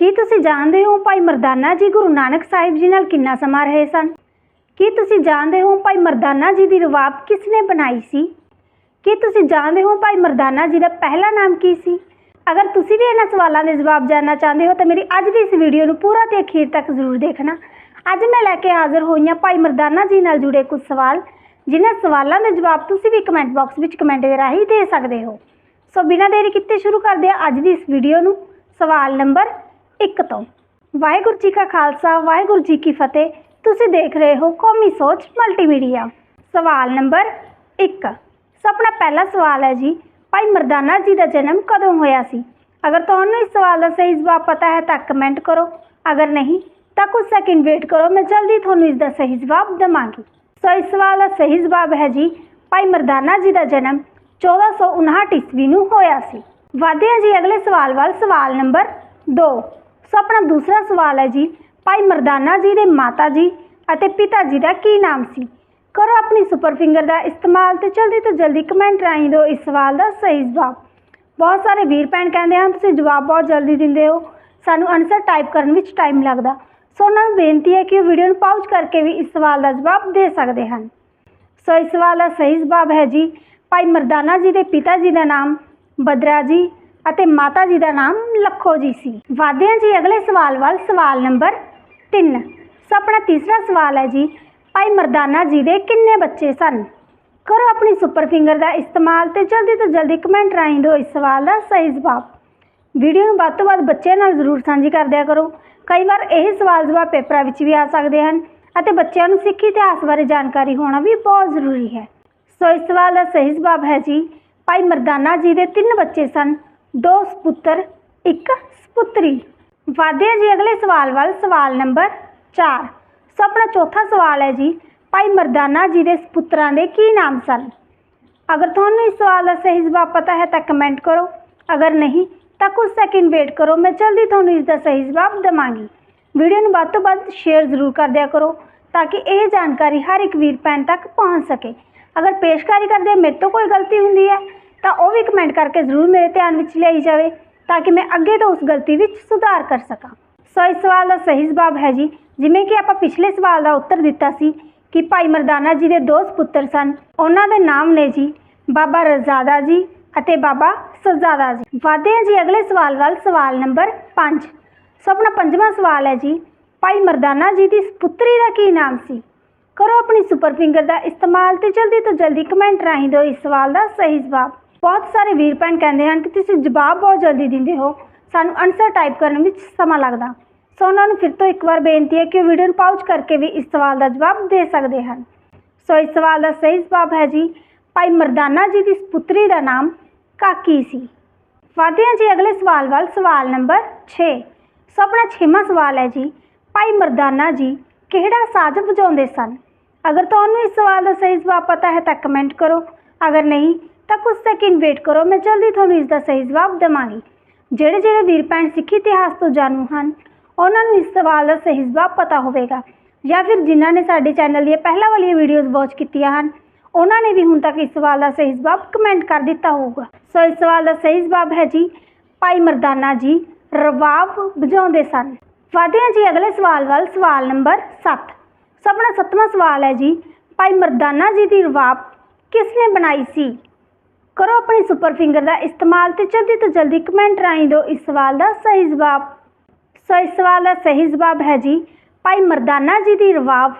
ਕੀ ਤੁਸੀਂ ਜਾਣਦੇ ਹੋ ਭਾਈ ਮਰਦਾਨਾ ਜੀ ਗੁਰੂ ਨਾਨਕ ਸਾਹਿਬ ਜੀ ਨਾਲ ਕਿੰਨਾ ਸਮਾਂ ਰਹੇ ਸਨ? ਕੀ ਤੁਸੀਂ ਜਾਣਦੇ ਹੋ ਭਾਈ ਮਰਦਾਨਾ ਜੀ ਦੀ ਰਵਾਬ ਕਿਸ ਨੇ ਬਣਾਈ ਸੀ? ਕੀ ਤੁਸੀਂ ਜਾਣਦੇ ਹੋ ਭਾਈ ਮਰਦਾਨਾ ਜੀ ਦਾ ਪਹਿਲਾ ਨਾਮ ਕੀ ਸੀ? ਅਗਰ ਤੁਸੀਂ ਵੀ ਇਹਨਾਂ ਸਵਾਲਾਂ ਦੇ ਜਵਾਬ ਜਾਣਨਾ ਚਾਹੁੰਦੇ ਹੋ, ਤਾਂ ਮੇਰੀ ਅੱਜ ਦੀ ਇਸ ਵੀਡੀਓ ਨੂੰ ਪੂਰਾ ਤੇ ਅਖੀਰ ਤੱਕ ਜ਼ਰੂਰ ਦੇਖਣਾ। ਅੱਜ ਮੈਂ ਲੈ ਕੇ ਹਾਜ਼ਰ ਹੋਈ ਹਾਂ ਭਾਈ ਮਰਦਾਨਾ ਜੀ ਨਾਲ ਜੁੜੇ ਕੁਝ ਸਵਾਲ, ਜਿਨ੍ਹਾਂ ਸਵਾਲਾਂ ਦੇ ਜਵਾਬ ਤੁਸੀਂ ਵੀ ਕਮੈਂਟ ਬਾਕਸ ਵਿੱਚ ਕਮੈਂਟ ਦੇ ਰਾਹੀਂ ਦੇ ਸਕਦੇ ਹੋ। ਸੋ ਬਿਨਾਂ ਦੇਰੀ ਕੀਤੇ ਸ਼ੁਰੂ ਕਰਦੇ ਹਾਂ ਅੱਜ ਦੀ ਇਸ ਵੀਡੀਓ ਨੂੰ। ਸਵਾਲ ਨੰਬਰ ਇੱਕ ਤੋਂ। ਵਾਹਿਗੁਰੂ ਜੀ ਕਾ ਖਾਲਸਾ, ਵਾਹਿਗੁਰੂ ਜੀ ਕੀ ਫਤਿਹ। ਤੁਸੀਂ ਦੇਖ ਰਹੇ ਹੋ ਕੌਮੀ ਸੋਚ ਮਲਟੀਮੀਡੀਆ। ਸਵਾਲ ਨੰਬਰ 1 ਸੋ ਆਪਣਾ ਪਹਿਲਾ ਸਵਾਲ ਹੈ ਜੀ, ਭਾਈ ਮਰਦਾਨਾ ਜੀ ਦਾ ਜਨਮ ਕਦੋਂ ਹੋਇਆ ਸੀ? ਅਗਰ ਤੁਹਾਨੂੰ ਇਸ ਸਵਾਲ ਦਾ ਸਹੀ ਜਵਾਬ ਪਤਾ ਹੈ ਤਾਂ ਕਮੈਂਟ ਕਰੋ। ਅਗਰ ਨਹੀਂ, ਤਾਂ ਕੁਝ ਸੈਕਿੰਡ ਵੇਟ ਕਰੋ, ਮੈਂ ਜਲਦੀ ਤੁਹਾਨੂੰ ਇਸ ਦਾ ਸਹੀ ਜਵਾਬ ਦਵਾਂਗੀ। ਸੋ ਇਸ ਸਵਾਲ ਦਾ ਸਹੀ ਜਵਾਬ ਹੈ ਜੀ, ਭਾਈ ਮਰਦਾਨਾ ਜੀ ਦਾ ਜਨਮ 1459 ਈਸਵੀ ਨੂੰ ਹੋਇਆ ਸੀ। ਵਧਦੇ ਜੀ, ਅਗਲੇ ਸਵਾਲ ਵੱਲ ਸਵਾਲ ਨੰਬਰ 2 ਸੋ ਆਪਣਾ ਦੂਸਰਾ ਸਵਾਲ ਹੈ ਜੀ। ਭਾਈ ਮਰਦਾਨਾ ਜੀ ਦੇ ਮਾਤਾ ਜੀ ਅਤੇ ਪਿਤਾ ਜੀ ਦਾ ਕੀ ਨਾਮ ਸੀ? ਕਰੋ ਆਪਣੀ ਸੁਪਰ ਫਿੰਗਰ ਦਾ ਇਸਤੇਮਾਲ ਤੇ ਜਲਦੀ ਤੋਂ ਜਲਦੀ ਕਮੈਂਟ ਰਾਹੀਂ ਦਿਓ ਇਸ ਸਵਾਲ ਦਾ ਸਹੀ ਜਵਾਬ। ਬਹੁਤ ਸਾਰੇ ਵੀਰ ਭੈਣ ਕਹਿੰਦੇ ਹਨ, ਤੁਸੀਂ ਜਵਾਬ ਬਹੁਤ ਜਲਦੀ ਦਿੰਦੇ ਹੋ। ਸਾਨੂੰ ਆਨਸਰ ਟਾਈਪ ਕਰਨ ਵਿੱਚ ਟਾਈਮ ਲੱਗਦਾ। ਸੋ ਉਹਨਾਂ ਨੂੰ ਬੇਨਤੀ ਹੈ ਕਿ ਉਹ ਵੀਡੀਓ ਨੂੰ ਪਾਜ਼ ਕਰਕੇ ਵੀ ਇਸ ਸਵਾਲ ਦਾ ਜਵਾਬ ਦੇ ਸਕਦੇ ਹਨ। ਸੋ ਇਸ ਸਵਾਲ ਦਾ ਸਹੀ ਜਵਾਬ ਹੈ ਜੀ, ਭਾਈ ਮਰਦਾਨਾ ਜੀ ਦੇ ਪਿਤਾ ਜੀ ਦਾ ਨਾਮ ਬਦਰਾ ਜੀ ਅਤੇ ਮਾਤਾ ਜੀ ਦਾ ਨਾਮ ਲੱਖੋ ਜੀ ਸੀ। ਵਧਦੇ ਹਾਂ ਜੀ, ਅਗਲੇ ਸਵਾਲ ਵੱਲ ਸਵਾਲ ਨੰਬਰ 3 ਸੋ ਆਪਣਾ ਤੀਸਰਾ ਸਵਾਲ ਹੈ ਜੀ, ਭਾਈ ਮਰਦਾਨਾ ਜੀ ਦੇ ਕਿੰਨੇ ਬੱਚੇ ਸਨ? ਕਰੋ ਆਪਣੀ ਸੁਪਰ ਫਿੰਗਰ ਦਾ ਇਸਤੇਮਾਲ ਤੇ ਜਲਦੀ ਤੋਂ ਜਲਦੀ ਕਮੈਂਟ ਰਾਹੀਂ ਦਿਓ ਇਸ ਸਵਾਲ ਦਾ ਸਹੀ ਜਵਾਬ। ਵੀਡੀਓ ਨੂੰ ਵੱਧ ਤੋਂ ਵੱਧ ਬੱਚਿਆਂ ਨਾਲ ਜ਼ਰੂਰ ਸਾਂਝੀ ਕਰ ਦਿਆ ਕਰੋ। ਕਈ ਵਾਰ ਇਹ ਸਵਾਲ ਜਵਾਬ ਪੇਪਰਾਂ ਵਿੱਚ ਵੀ ਆ ਸਕਦੇ ਹਨ ਅਤੇ ਬੱਚਿਆਂ ਨੂੰ ਸਿੱਖੀ ਇਤਿਹਾਸ ਬਾਰੇ ਜਾਣਕਾਰੀ ਹੋਣਾ ਵੀ ਬਹੁਤ ਜ਼ਰੂਰੀ ਹੈ। ਸੋ ਇਸ ਸਵਾਲ ਦਾ ਸਹੀ ਜਵਾਬ ਹੈ ਜੀ, ਭਾਈ ਮਰਦਾਨਾ ਜੀ ਦੇ ਤਿੰਨ ਬੱਚੇ ਸਨ। ਦੋ ਸੁਪੁੱਤਰ ਇੱਕ ਸੁਪੁੱਤਰੀ ਵਧਦੇ ਹਾਂ ਜੀ ਅਗਲੇ ਸਵਾਲ ਵੱਲ ਸਵਾਲ ਨੰਬਰ 4 ਸੋ ਆਪਣਾ ਚੌਥਾ ਸਵਾਲ ਹੈ ਜੀ ਭਾਈ ਮਰਦਾਨਾ ਜੀ ਦੇ ਸੁਪੁੱਤਰਾਂ ਦੇ ਕੀ ਨਾਮ ਸਨ ਅਗਰ ਤੁਹਾਨੂੰ ਇਸ ਸਵਾਲ ਦਾ ਸਹੀ ਜਵਾਬ ਪਤਾ ਹੈ ਤਾਂ ਕਮੈਂਟ ਕਰੋ ਅਗਰ ਨਹੀਂ ਤਾਂ ਕੁਝ ਸੈਕਿੰਡ ਵੇਟ ਕਰੋ ਮੈਂ ਜਲਦੀ ਤੁਹਾਨੂੰ ਇਸ ਦਾ ਸਹੀ ਜਵਾਬ ਦਵਾਂਗੀ ਵੀਡੀਓ ਨੂੰ ਵੱਧ ਤੋਂ ਵੱਧ ਸ਼ੇਅਰ ਜ਼ਰੂਰ ਕਰ ਦਿਆ ਕਰੋ ਤਾਂ ਕਿ ਇਹ ਜਾਣਕਾਰੀ ਹਰ ਇੱਕ ਵੀਰ ਭੈਣ ਤੱਕ ਪਹੁੰਚ ਸਕੇ ਅਗਰ ਪੇਸ਼ਕਾਰੀ ਕਰਦੇ ਮੇਰੇ ਤੋਂ ਕੋਈ ਗਲਤੀ ਹੁੰਦੀ ਹੈ ਤਾਂ ਉਹ ਵੀ ਕਮੈਂਟ ਕਰਕੇ ਜ਼ਰੂਰ ਮੇਰੇ ਧਿਆਨ ਵਿੱਚ ਲਿਆਈ ਜਾਵੇ ਤਾਂ ਕਿ ਮੈਂ ਅੱਗੇ ਤੋਂ ਉਸ ਗਲਤੀ ਵਿੱਚ ਸੁਧਾਰ ਕਰ ਸਕਾਂ। ਸੋ ਇਸ ਸਵਾਲ ਦਾ ਸਹੀ ਜਵਾਬ ਹੈ ਜੀ, ਜਿਵੇਂ ਕਿ ਆਪਾਂ ਪਿਛਲੇ ਸਵਾਲ ਦਾ ਉੱਤਰ ਦਿੱਤਾ ਸੀ ਕਿ ਭਾਈ ਮਰਦਾਨਾ ਜੀ ਦੇ ਦੋ ਪੁੱਤਰ ਸਨ। ਉਹਨਾਂ ਦੇ ਨਾਮ ਨੇ ਜੀ, ਬਾਬਾ ਰਜ਼ਾਦਾ ਜੀ ਅਤੇ ਬਾਬਾ ਸਜ਼ਾਦਾ ਜੀ। ਵਧਦੇ ਹਾਂ ਜੀ ਅਗਲੇ ਸਵਾਲ ਵੱਲ ਸਵਾਲ ਨੰਬਰ 5 ਸੋ ਆਪਣਾ ਪੰਜਵਾਂ ਸਵਾਲ ਹੈ ਜੀ, ਭਾਈ ਮਰਦਾਨਾ ਜੀ ਦੀ ਪੁੱਤਰੀ ਦਾ ਕੀ ਨਾਮ ਸੀ? ਕਰੋ ਆਪਣੀ ਸੁਪਰ ਫਿੰਗਰ ਦਾ ਇਸਤੇਮਾਲ ਤੇ ਜਲਦੀ ਤੋਂ ਜਲਦੀ ਕਮੈਂਟ ਰਾਹੀਂ ਦਿਓ ਇਸ ਸਵਾਲ ਦਾ ਸਹੀ ਜਵਾਬ। ਬਹੁਤ ਸਾਰੇ ਵੀਰ ਭੈਣ ਕਹਿੰਦੇ ਹਨ ਕਿ ਤੁਸੀਂ ਜਵਾਬ ਬਹੁਤ ਜਲਦੀ ਦਿੰਦੇ ਹੋ। ਸਾਨੂੰ ਆਨਸਰ ਟਾਈਪ ਕਰਨ ਵਿੱਚ ਸਮਾਂ ਲੱਗਦਾ। ਸੋ ਉਹਨਾਂ ਨੂੰ ਫਿਰ ਤੋਂ ਇੱਕ ਵਾਰ ਬੇਨਤੀ ਹੈ ਕਿ ਉਹ ਵੀਡੀਓ ਨੂੰ ਪਾਜ਼ ਕਰਕੇ ਵੀ ਇਸ ਸਵਾਲ ਦਾ ਜਵਾਬ ਦੇ ਸਕਦੇ ਹਨ। ਸੋ ਇਸ ਸਵਾਲ ਦਾ ਸਹੀ ਜਵਾਬ ਹੈ ਜੀ, ਭਾਈ ਮਰਦਾਨਾ ਜੀ ਦੀ ਪੁੱਤਰੀ ਦਾ ਨਾਮ ਕਾਕੀ ਸੀ। ਵਧਦੇ ਹਾਂ ਜੀ, ਅਗਲੇ ਸਵਾਲ ਵੱਲ ਸਵਾਲ ਨੰਬਰ 6 ਸੋ ਆਪਣਾ ਛੇਵਾਂ ਸਵਾਲ ਹੈ ਜੀ, ਭਾਈ ਮਰਦਾਨਾ ਜੀ ਕਿਹੜਾ ਸਾਜ਼ ਵਜਾਉਂਦੇ ਸਨ? ਅਗਰ ਤੁਹਾਨੂੰ ਇਸ ਸਵਾਲ ਦਾ ਸਹੀ ਜਵਾਬ ਪਤਾ ਹੈ ਤਾਂ ਕਮੈਂਟ ਕਰੋ। ਅਗਰ ਨਹੀਂ ਤਾਂ ਕੁਝ ਸੈਕਿੰਡ ਵੇਟ ਕਰੋ, ਮੈਂ ਜਲਦੀ ਤੁਹਾਨੂੰ ਇਸ ਦਾ ਸਹੀ ਜਵਾਬ ਦਵਾਂਗੀ। ਜਿਹੜੇ ਜਿਹੜੇ ਵੀਰ ਭੈਣ ਸਿੱਖੀ ਇਤਿਹਾਸ ਤੋਂ ਜਾਣੂ ਹਨ, ਉਹਨਾਂ ਨੂੰ ਇਸ ਸਵਾਲ ਦਾ ਸਹੀ ਜਵਾਬ ਪਤਾ ਹੋਵੇਗਾ। ਜਾਂ ਫਿਰ ਜਿਨ੍ਹਾਂ ਨੇ ਸਾਡੇ ਚੈਨਲ ਦੀਆਂ ਪਹਿਲਾਂ ਵਾਲੀਆਂ ਵੀਡੀਓਜ਼ ਵਾਚ ਕੀਤੀਆਂ ਹਨ, ਉਹਨਾਂ ਨੇ ਵੀ ਹੁਣ ਤੱਕ ਇਸ ਸਵਾਲ ਦਾ ਸਹੀ ਜਵਾਬ ਕਮੈਂਟ ਕਰ ਦਿੱਤਾ ਹੋਊਗਾ। ਸੋ ਇਸ ਸਵਾਲ ਦਾ ਸਹੀ ਜਵਾਬ ਹੈ ਜੀ, ਭਾਈ ਮਰਦਾਨਾ ਜੀ, ਰਵਾਬ ਵਜਾਉਂਦੇ ਸਨ। ਵਧਦੇ ਹਾਂ ਜੀ ਅਗਲੇ ਸਵਾਲ ਵੱਲ, ਸਵਾਲ ਨੰਬਰ 7 ਸੋ ਆਪਣਾ ਸੱਤਵਾਂ ਸਵਾਲ ਹੈ ਜੀ, ਭਾਈ ਮਰਦਾਨਾ ਜੀ ਦੀ ਰਵਾਬ ਕਿਸ ਨੇ ਬਣਾਈ ਸੀ? ਕਰੋ ਆਪਣੇ ਸੁਪਰ ਫਿੰਗਰ ਦਾ ਇਸਤੇਮਾਲ ਤੇ ਜਲਦੀ ਤੋਂ ਜਲਦੀ ਕਮੈਂਟ ਰਾਹੀਂ ਦਿਓ ਇਸ ਸਵਾਲ ਦਾ ਸਹੀ ਜਵਾਬ। ਸੋ ਇਸ ਸਵਾਲ ਦਾ ਸਹੀ ਜਵਾਬ ਹੈ ਜੀ, ਭਾਈ ਮਰਦਾਨਾ ਜੀ ਦੀ ਰਵਾਬ,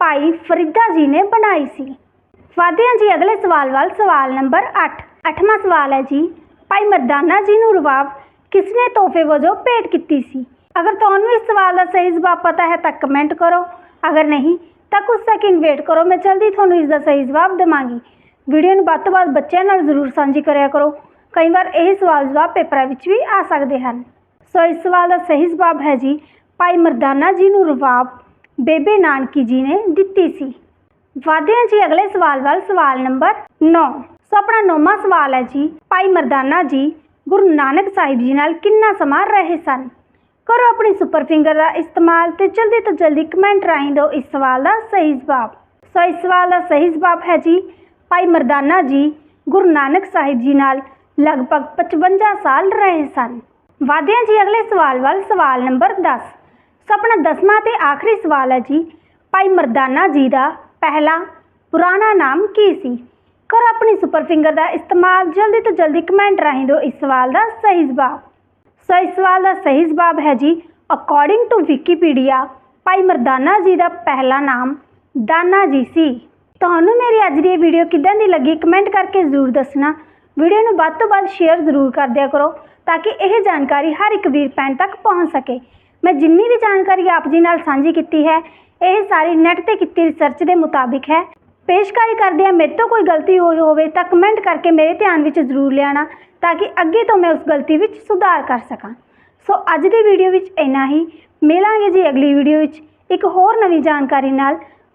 ਭਾਈ ਫਰੀਦਾ ਜੀ ਨੇ ਬਣਾਈ ਸੀ। ਵਧਦੇ ਹਾਂ ਜੀ, ਅਗਲੇ ਸਵਾਲ ਵੱਲ ਸਵਾਲ ਨੰਬਰ 8 ਅੱਠਵਾਂ ਸਵਾਲ ਹੈ ਜੀ, ਭਾਈ ਮਰਦਾਨਾ ਜੀ ਨੂੰ ਰਵਾਬ ਕਿਸ ਨੇ ਤੋਹਫੇ ਵਜੋਂ ਭੇਟ ਕੀਤੀ ਸੀ? ਅਗਰ ਤੁਹਾਨੂੰ ਇਸ ਸਵਾਲ ਦਾ ਸਹੀ ਜਵਾਬ ਪਤਾ ਹੈ ਤਾਂ ਕਮੈਂਟ ਕਰੋ। ਅਗਰ ਨਹੀਂ, ਤਾਂ ਕੁਝ ਸੈਕਿੰਡ ਵੇਟ ਕਰੋ, ਮੈਂ ਜਲਦੀ ਤੁਹਾਨੂੰ ਇਸ ਦਾ ਸਹੀ ਜਵਾਬ ਦਵਾਂਗੀ। ਵੀਡੀਓ ਨੂੰ ਵੱਧ ਤੋਂ ਵੱਧ ਬੱਚਿਆਂ ਨਾਲ ਜ਼ਰੂਰ ਸਾਂਝੀ ਕਰਿਆ ਕਰੋ। ਕਈ ਵਾਰ ਇਹ ਸਵਾਲ ਜਵਾਬ ਪੇਪਰਾਂ ਵਿੱਚ ਵੀ ਆ ਸਕਦੇ ਹਨ। ਸੋ ਇਸ ਸਵਾਲ ਦਾ ਸਹੀ ਜਵਾਬ ਹੈ ਜੀ, ਭਾਈ ਮਰਦਾਨਾ ਜੀ ਨੂੰ ਰਵਾਬ ਬੇਬੇ ਨਾਨਕੀ ਜੀ ਨੇ ਦਿੱਤੀ ਸੀ। ਵਧਦੇ ਹਾਂ ਜੀ, ਅਗਲੇ ਸਵਾਲ ਵੱਲ ਸਵਾਲ ਨੰਬਰ 9 ਸੋ ਆਪਣਾ ਨੌਵਾਂ ਸਵਾਲ ਹੈ ਜੀ, ਭਾਈ ਮਰਦਾਨਾ ਜੀ, ਗੁਰੂ ਨਾਨਕ ਸਾਹਿਬ ਜੀ ਨਾਲ ਕਿੰਨਾ ਸਮਾਂ ਰਹੇ ਸਨ? ਕਰੋ ਆਪਣੀ ਸੁਪਰ ਫਿੰਗਰ ਦਾ ਇਸਤੇਮਾਲ ਤੇ ਜਲਦੀ ਤੋਂ ਜਲਦੀ ਕਮੈਂਟ ਰਾਹੀਂ ਦਿਓ ਇਸ ਸਵਾਲ ਦਾ ਸਹੀ ਜਵਾਬ। ਸੋ ਇਸ ਸਵਾਲ ਦਾ ਸਹੀ ਜਵਾਬ ਹੈ ਜੀ ਭਾਈ ਮਰਦਾਨਾ ਜੀ ਗੁਰੂ ਨਾਨਕ ਸਾਹਿਬ ਜੀ ਨਾਲ ਲਗਭਗ 55 ਸਾਲ ਰਹੇ ਸਨ। ਵਧਦੇ ਹਾਂ ਜੀ, ਅਗਲੇ ਸਵਾਲ ਵੱਲ ਸਵਾਲ ਨੰਬਰ 10 ਸਪਨਾ ਦਸਵਾਂ ਤੇ ਆਖਰੀ ਸਵਾਲ ਹੈ ਜੀ, ਭਾਈ ਮਰਦਾਨਾ ਜੀ ਦਾ ਪਹਿਲਾ ਪੁਰਾਣਾ ਨਾਮ ਕੀ ਸੀ? ਕਰੋ ਆਪਣੀ ਸੁਪਰ ਫਿੰਗਰ ਦਾ ਇਸਤੇਮਾਲ, ਜਲਦੀ ਤੋਂ ਜਲਦੀ ਕਮੈਂਟ ਰਾਹੀਂ ਦਿਓ ਇਸ ਸਵਾਲ ਦਾ ਸਹੀ ਜਵਾਬ। ਸੋ ਇਸ ਸਵਾਲ ਦਾ ਸਹੀ ਜਵਾਬ ਹੈ ਜੀ ਅਕੋਰਡਿੰਗ ਟੂ ਵਿਕੀਪੀਡੀਆ ਭਾਈ ਮਰਦਾਨਾ ਜੀ ਦਾ ਪਹਿਲਾ ਨਾਮ ਦਾਨਾ ਜੀ ਸੀ। ਤੁਹਾਨੂੰ ਮੇਰੀ ਅੱਜ ਦੀ ਇਹ ਵੀਡੀਓ ਕਿੱਦਾਂ ਦੀ ਲੱਗੀ ਕਮੈਂਟ ਕਰਕੇ ਜ਼ਰੂਰ ਦੱਸਣਾ। ਵੀਡੀਓ ਨੂੰ ਵੱਧ ਤੋਂ ਵੱਧ ਸ਼ੇਅਰ ਜ਼ਰੂਰ ਕਰ ਦਿਆ ਕਰੋ ਤਾਂ ਕਿ ਇਹ ਜਾਣਕਾਰੀ ਹਰ ਇੱਕ ਵੀਰ ਭੈਣ ਤੱਕ ਪਹੁੰਚ ਸਕੇ। ਮੈਂ ਜਿੰਨੀ ਵੀ ਜਾਣਕਾਰੀ ਆਪ ਜੀ ਨਾਲ ਸਾਂਝੀ ਕੀਤੀ ਹੈ, ਇਹ ਸਾਰੀ ਨੈਟ ਤੇ ਕੀਤੀ ਰਿਸਰਚ ਦੇ ਮੁਤਾਬਿਕ ਹੈ। ਪੇਸ਼ਕਾਰੀ ਕਰਦੇ ਆ ਮੇਰੇ ਤੋਂ ਕੋਈ ਗਲਤੀ ਹੋਈ ਹੋਵੇ ਤਾਂ ਕਮੈਂਟ ਕਰਕੇ ਮੇਰੇ ਧਿਆਨ ਵਿੱਚ ਜ਼ਰੂਰ ਲਿਆਣਾ ਤਾਂ ਕਿ ਅੱਗੇ ਤੋਂ ਮੈਂ ਉਸ ਗਲਤੀ ਵਿੱਚ ਸੁਧਾਰ ਕਰ ਸਕਾਂ। ਸੋ ਅੱਜ ਦੀ ਵੀਡੀਓ ਵਿੱਚ ਇੰਨਾ ਹੀ। ਮਿਲਾਂਗੇ ਜੀ ਅਗਲੀ ਵੀਡੀਓ ਵਿੱਚ ਇੱਕ ਹੋਰ ਨਵੀਂ ਜਾਣਕਾਰੀ ਨਾਲ।